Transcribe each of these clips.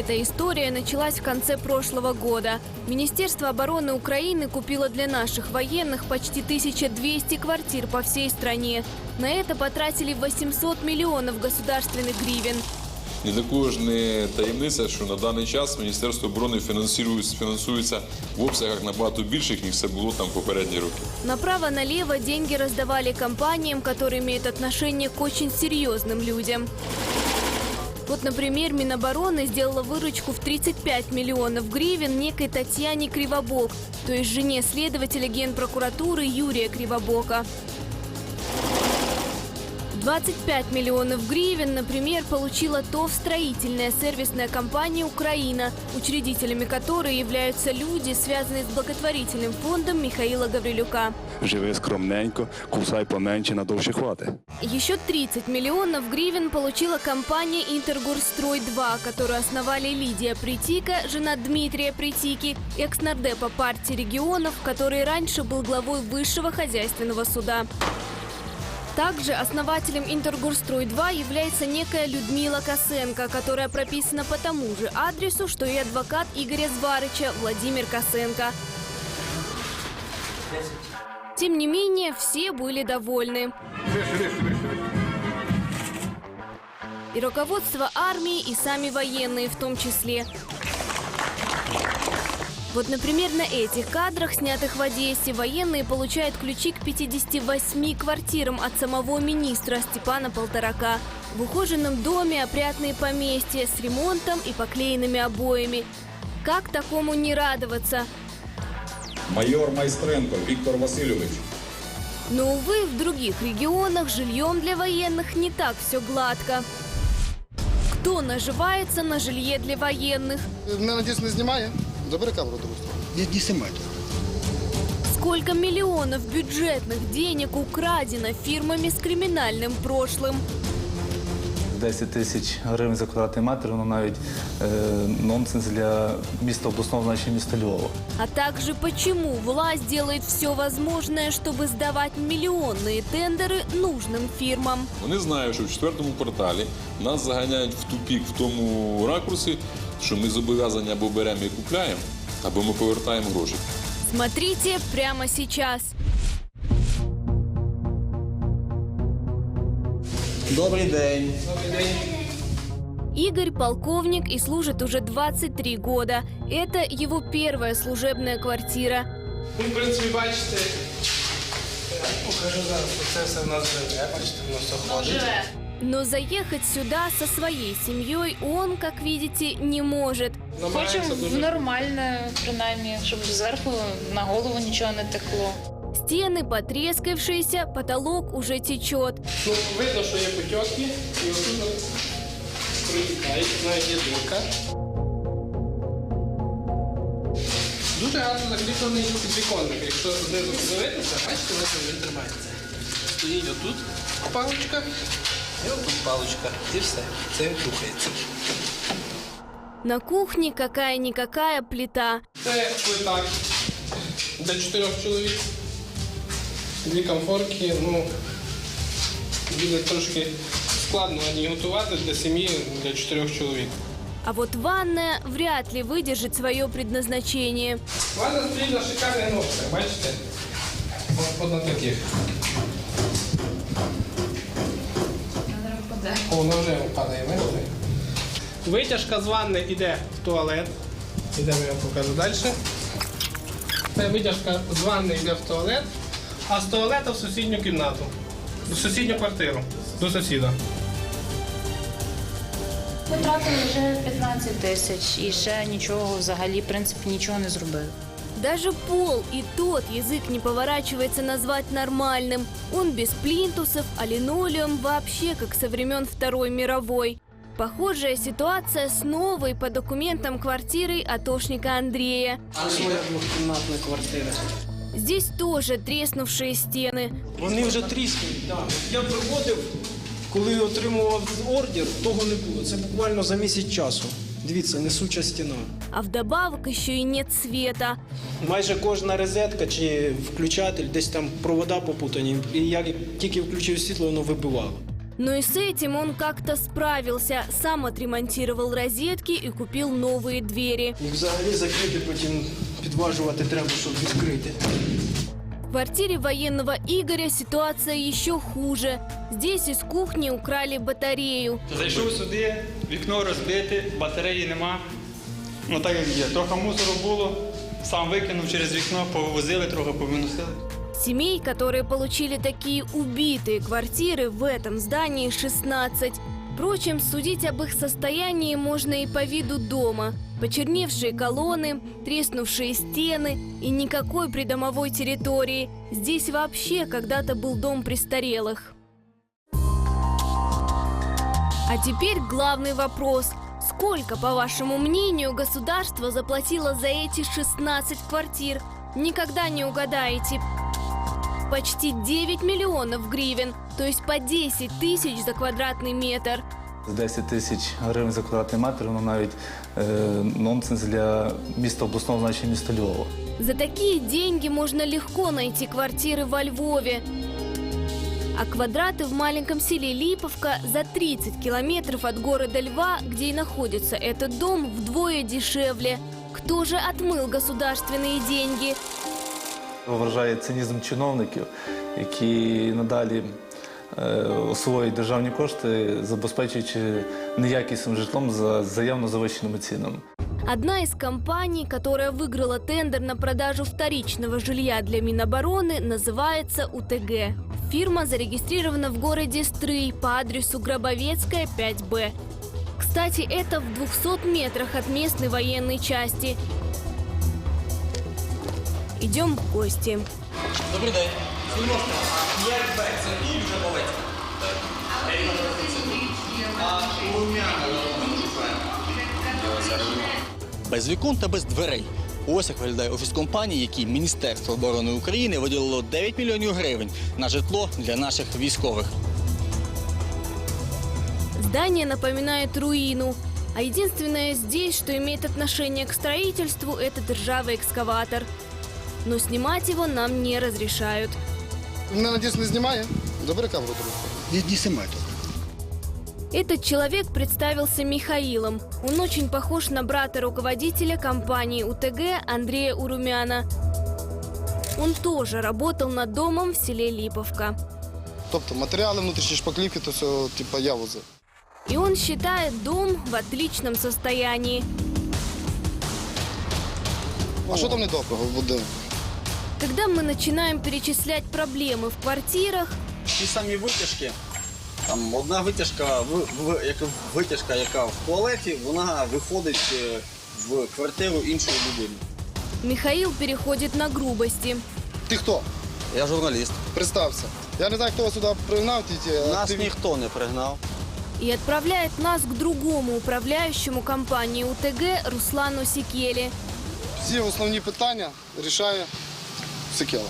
Эта история началась в конце прошлого года. Министерство обороны Украины купило для наших военных почти 1200 квартир по всей стране. На это потратили 800 миллионов государственных гривен. Ні для кого ж не таємниця, що на даний час Міністерство оборони фінансується, фінансується в обсягах набагато більших, ніж це було там попередні роки. Направо-налево деньги раздавали компаниям, которые имеют отношение к очень серьезным людям. Вот, например, Минобороны сделала выручку в 35 миллионов гривен некой Татьяне Кривобок, то есть жене следователя Генпрокуратуры Юрия Кривобока. 25 миллионов гривен, например, получила ТОВ строительная сервисная компания «Украина», учредителями которой являются люди, связанные с благотворительным фондом Михаила Гаврилюка. Живи скромненько, кусай поменше, надовше хвати. Еще 30 миллионов гривен получила компания «Интергорстрой-2», которую основали Лидия Притика, жена Дмитрия Притики, экс-нардепа партии регионов, который раньше был главой Высшего хозяйственного суда. Также основателем «Интергорстрой-2» является некая Людмила Косенко, которая прописана по тому же адресу, что и адвокат Игоря Зварыча Владимир Косенко. Тем не менее, все были довольны. И руководство армии, и сами военные в том числе. Вот, например, на этих кадрах, снятых в Одессе, военные получают ключи к 58 квартирам от самого министра Степана Полторака. В ухоженном доме опрятные поместья с ремонтом и поклеенными обоями. Как такому не радоваться? Майор Майстренко Віктор Васильович. Но, увы, в других регионах жильем для военных не так все гладко. Кто наживается на жилье для военных? Мене надіюсь, не знімає. Забери камеру другу сторону. Не, не снимайте. Сколько миллионов бюджетных денег украдено фирмами с криминальным прошлым? 10 тисяч гривень за квадратний метр, воно навіть е, нонсенс для міста обласного значення міста Львова. А также почему власть делает все возможное, чтобы сдавать миллионные тендеры нужным фирмам? Вони знають, що в четвертому кварталі нас заганяють в тупік в тому ракурсі, що ми зобов'язання або беремо і купляємо, або ми повертаємо гроші. Смотрите прямо сейчас. Добрий день. Игорь – полковник и служит уже 23 года. Это его первая служебная квартира. Ну, в принципі, бачите, я покажу зараз, що це все в нас живе. Бачите, воно все ходить. Но заехать сюда со своей семьей он, как видите, не может. Намагається Хочемо дуже. нормально, принаймні, щоб зверху на голову нічого не текло. Стены потрескавшиеся, потолок уже течет. Ну, видно, що є потьоки, і отут протікають, навіть є дирка. Дуже гарно закріплений підвіконник. Якщо знизу подивитися, бачите, ось він тримається. Стоїть отут паличка, і отут паличка. І все. Це він рухається. На кухне какая-никакая плита. Це плита для чотирьох чоловік. Дві комфорки, ну, буде трошки складно ані готувати для сім'ї для чотирьох чоловік. А вот ванная вряд ли выдержит свое предназначение. Ванна стоїть на шикарних ножках, бачите? От, от на таких. Вже падає, бачите? Витяжка з ванни йде в туалет. Ідемо я вам покажу далі. Це витяжка з ванни йде в туалет, а з туалета в сусідню кімнату. В сусідню квартиру. До сусіда. Потратили вже 15 тисяч і ще нічого взагалі, в принципі, нічого не зробили. Даже пол и тот язык не поворачивается назвать нормальным. Он без плинтусов, а линолеум вообще как со времен Второй мировой. Похожая ситуация с новой по документам квартирой атошника Андрея. Своя двохкімнатна квартира. Здесь тоже треснувшие стены. Вони вже тріскають. Да. Я проводив, коли отримував ордер, того не було. Це буквально за місяць часу. Дивіться, несуча стіна. А вдобавок еще и нет света. Майже кожна розетка чи включатель, десь там провода попутані. І як тільки включив світло, воно вибивало. Но и с этим он как-то справился. Сам отремонтировал розетки и купил новые двери. Взагалі закрити, потім підважувати треба, щоб відкрити. В квартире военного Игоря ситуация еще хуже. Здесь из кухни украли батарею. Зайшов сюди, вікно розбите, батареї нема. Ну так як є. Трохи мусору було, сам викинув через вікно, повозили, трохи повиносили. Семей, которые получили такие убитые квартиры в этом здании 16. Впрочем, судить об их состоянии можно и по виду дома. Почерневшие колонны, треснувшие стены и никакой придомовой территории. Здесь вообще когда-то был дом престарелых. А теперь главный вопрос. Сколько, по вашему мнению, государство заплатило за эти 16 квартир? Никогда не угадаете. Почти 9 миллионов гривен, то есть по 10 тысяч за квадратный метр. 10 тисяч гривень за квадратний метр, воно навіть е, нонсенс для міста обласного значення міста Львова. За такие деньги можно легко найти квартиры во Львове. А квадраты в маленьком селе Липовка за 30 километров от города Льва, где и находится этот дом, вдвое дешевле. Кто же отмыл государственные деньги? Вважає цинізм чиновників, які надалі е, освоюють державні кошти, забезпечуючи неякісним житлом за заявно завищеними цінами. Одна из компаний, которая выиграла тендер на продажу вторичного жилья для Минобороны, называется УТГ. Фирма зарегистрирована в городе Стрый по адресу Гробовецкая, 5Б. Кстати, это в 200 метрах от местной военной части. Идем в гости. Добрий день. Як це і вже повець. Без вікон та без дверей. Ось як виглядає офіс компанії, якій Міністерство оборони України виділило 9 мільйонів гривень на житло для наших військових. Здание напоминает руину. А единственное здесь, что имеет отношение к строительству, это державый экскаватор. Но снимать его нам не разрешают. Мене надіюсь, не знімає. Забери камеру другу. Не, не знімай тут. Этот человек представился Михаилом. Он очень похож на брата руководителя компании УТГ Андрея Урумяна. Он тоже работал над домом в селе Липовка. Тобто матеріали внутрішні шпаклівки, то все, типу, я возив. И он считает дом в отличном состоянии. А що там недоброго в будинку? Когда мы начинаем перечислять проблемы в квартирах, Ті самі витяжки. Там одна витяжка, в, в, як, витяжка, яка в туалеті, вона виходить е, в квартиру іншої людини. Михаил переходит на грубости. Ти хто? Я журналіст. Представся. Я не знаю, хто вас сюди пригнав, тільки. а Нас ти- ніхто не пригнав. и отправляет нас к другому управляющему компании УТГ Руслану Секели. Всі основні питання рішає Секела.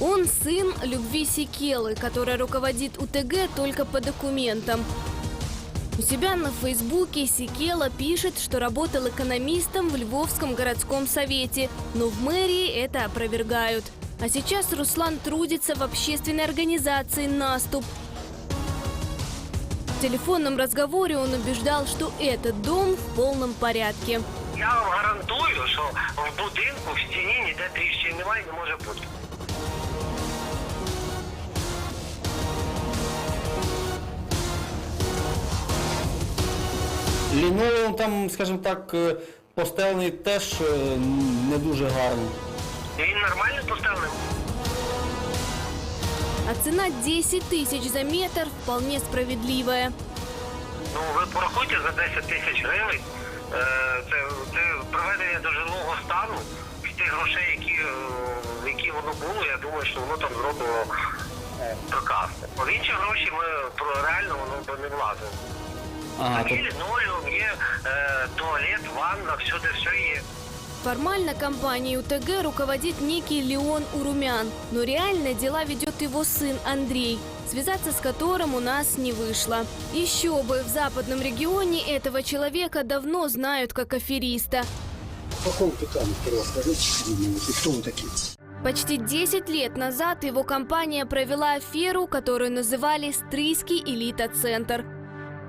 Он сын Любви Секелы, которая руководит УТГ только по документам. У себя на Фейсбуке Секела пишет, что работал экономистом в Львовском городском совете, но в мэрии это опровергают. А сейчас Руслан трудится в общественной организации «Наступ». В телефонном разговоре он убеждал, что этот дом в полном порядке Я вам гарантую, що в будинку в стіні ніде тріщин немає і не може бути. Лінолеум там, скажімо так, е, постелений теж е, не дуже гарний. Він нормально поставлений? А цена 10 тысяч за метр вполне справедливая. Ну, ви порахуйте за 10 тисяч гривень. Е, Це, це приведення до жилого стану з тих грошей, які, е, які воно було, я думаю, що воно там зробило прекрасно. В інші гроші ми про реально воно би не влазило. Ага, Є лінолеум, є е, туалет, ванна, всюди все є. Формально компанией УТГ руководит некий Леон Урумян, но реально дела ведет его сын Андрей, связаться с которым у нас не вышло. Еще бы, в западном регионе этого человека давно знают как афериста. По какому? Почти 10 лет назад его компания провела аферу, которую называли «Стрийский элита-центр».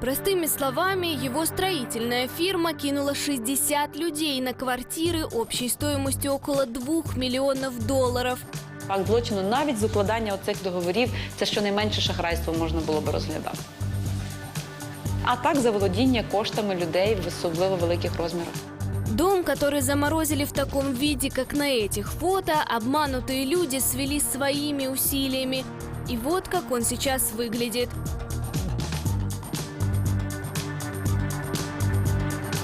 Простыми словами, его строительная фирма кинула 60 людей на квартиры общей стоимостью около 2 миллионов долларов. Факт злочину навіть з укладання оцих договорів це щонайменше шахрайство можна було би розглядати. А так заволодіння коштами людей в особливо великих розмірах. Дом, который заморозили в таком виде, как на этих фото, обманутые люди свели своими усилиями. И вот как он сейчас выглядит.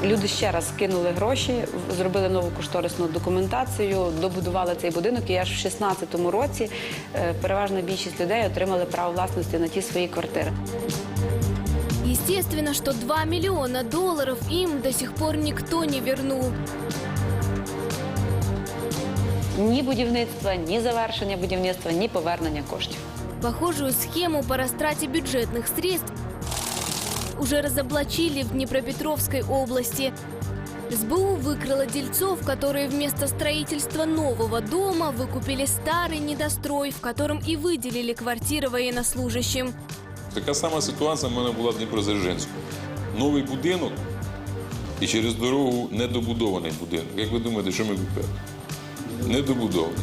Люди ще раз скинули гроші, зробили нову кошторисну документацію, добудували цей будинок. І аж в 2016 році е, переважна більшість людей отримали право власності на ті свої квартири. Естественно, что 2 миллиона долларов им до сих пор никто не вернул. Ні будівництва, ні завершення будівництва, ні повернення коштів. Похожую схему по растрате бюджетных средств уже разоблачили в Днепропетровской области. СБУ выкрыла дельцов, которые вместо строительства нового дома выкупили старый недострой, в котором и выделили квартиры военнослужащим. Така сама ситуація в мене була в Дніпродзержинську. Новий будинок і через дорогу недобудований будинок. Як ви думаєте, що ми купили? Недобудований.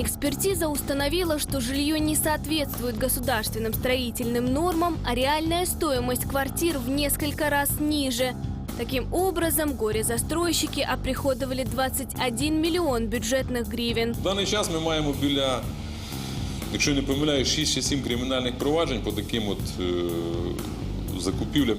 Экспертиза установила, что жилье не соответствует государственным строительным нормам, а реальная стоимость квартир в несколько раз ниже. Таким образом, горе-застройщики оприходовали 21 миллион бюджетных гривен. В даний час ми маємо біля, якщо не помиляю, 6 чи 7 кримінальних проваджень по таким от е, закупівлям.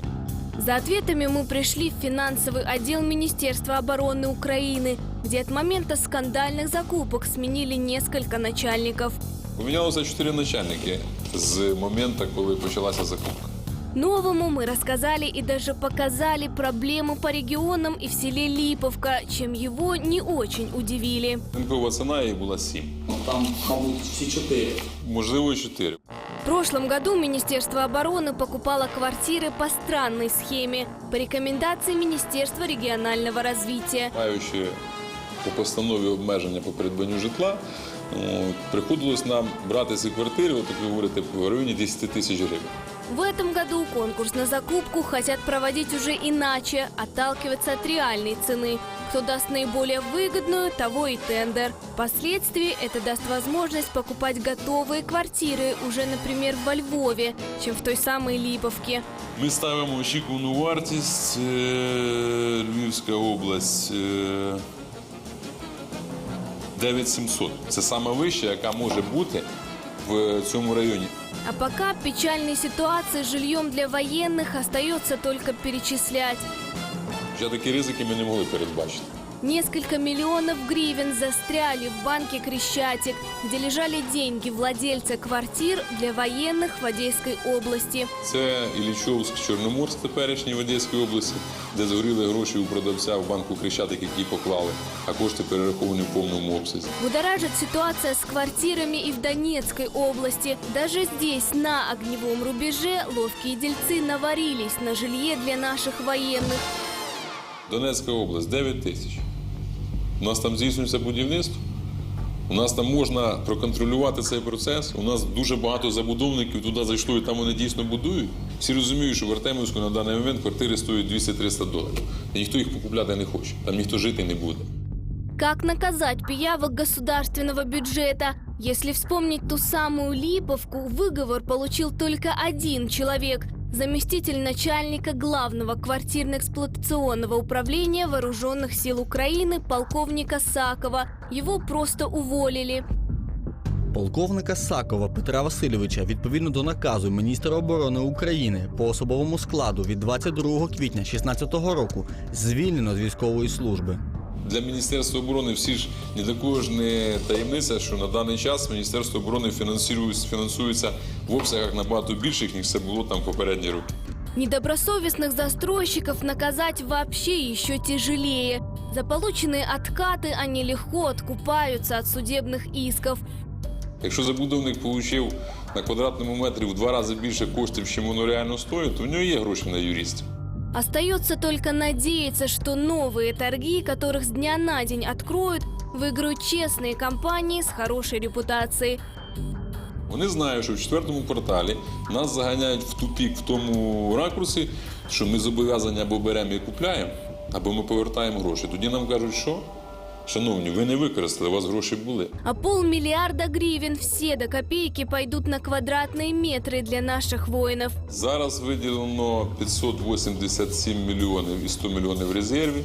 За ответами мы пришли в финансовый отдел Министерства обороны Украины, где от момента скандальных закупок сменили несколько начальников. Помінялося 4 начальники з моменту, коли почалася закупка Новому мы рассказали и даже показали проблему по регионам и в селе Липовка, чем его не очень удивили. Ринкова ціна її була 7. Ну там, мабуть, всі чотири. Можливо, і 4. В прошлом году Министерство обороны покупало квартиры по странной схеме по рекомендации Министерства регионального развития. Маючи по постанові обмеження по придбанню житла, от, приходилось нам брати ці квартири, от як ви говорите, в районі 10 тисяч гривень. В этом году конкурс на закупку хотят проводить уже иначе, отталкиваться от реальной цены. Кто даст наиболее выгодную, того и тендер. Впоследствии это даст возможность покупать готовые квартиры уже, например, во Львове, чем в той самой Липовке. Ми ставимо очікувану вартість е, Львівська область е, 9700. Це саме вища, яка може бути в цьому районі. А пока печальной ситуации с жильем для военных остается только перечислять. Хоча такі ризики ми не могли передбачити. Несколько миллионов гривен застряли в банке «Крещатик», где лежали деньги владельца квартир для военных в Одесской области. Це Іллічовськ, Чорноморськ, теперішній в Одеській області, де згоріли гроші у продавця в банку Крещатик, які поклали, а кошти перераховані в повному обсязі. Будоражит ситуация с квартирами и в Донецкой области. Даже здесь, на огневом рубеже, ловкие дельцы наварились на жилье для наших военных. Донецька область 9 тисяч. У нас там здійснюється будівництво. У нас там можна проконтролювати цей процес. У нас дуже багато забудовників туди зайшло і там вони дійсно будують. Всі розуміють, що в Артемівську на даний момент квартири стоять 200-300 доларів. І ніхто їх покупляти не хоче. Там ніхто жити не буде. Как наказать пиявок государственного бюджета? Если вспомнить ту самую Липовку, выговор получил только один человек – заместитель начальника главного квартирно-эксплуатационного управления Вооруженных сил Украины полковника Сакова. Его просто уволили. Полковника Сакова Петра Васильовича відповідно до наказу міністра оборони України по особовому складу від 22 квітня 2016 року звільнено з військової служби. Для Міністерства оборони всі ж ні для кого ж не таємниця, що на даний час Міністерство оборони фінансується, фінансується в обсягах набагато більших, ніж це було там в попередні роки. Недобросовестных застройщиков наказать вообще еще тяжелее. За полученные откаты они легко откупаются от судебных исков. Якщо забудовник отримав на квадратному метрі в два рази більше коштів, чим воно реально стоїть, то в нього є гроші на юристів. Остается только надеяться, что новые торги, которых с дня на день откроют, выиграют честные компании с хорошей репутацией. Вони знають, що в четвертому кварталі нас заганяють в тупік в тому ракурсі, що ми зобов'язані або беремо і купляємо, або ми повертаємо гроші. Тоді нам кажуть, що шановні, ви не використали, у вас гроші були. А полмиллиарда гривен все до копейки пойдут на квадратные метры для наших воинов. Зараз виділено 587 мільйонів і 100 мільйонів в резерві,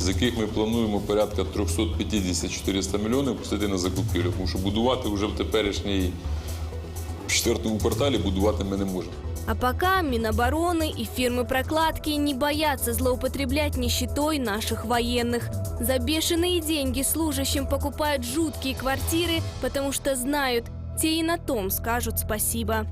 з яких ми плануємо порядка 350-400 мільйонів пустити на закупівлю, тому що будувати вже в теперішній в четвертому кварталі будувати ми не можемо. А пока Минобороны и фирмы прокладки не боятся злоупотреблять нищетой наших военных. За бешеные деньги служащим покупают жуткие квартиры, потому что знают, те и на том скажут спасибо.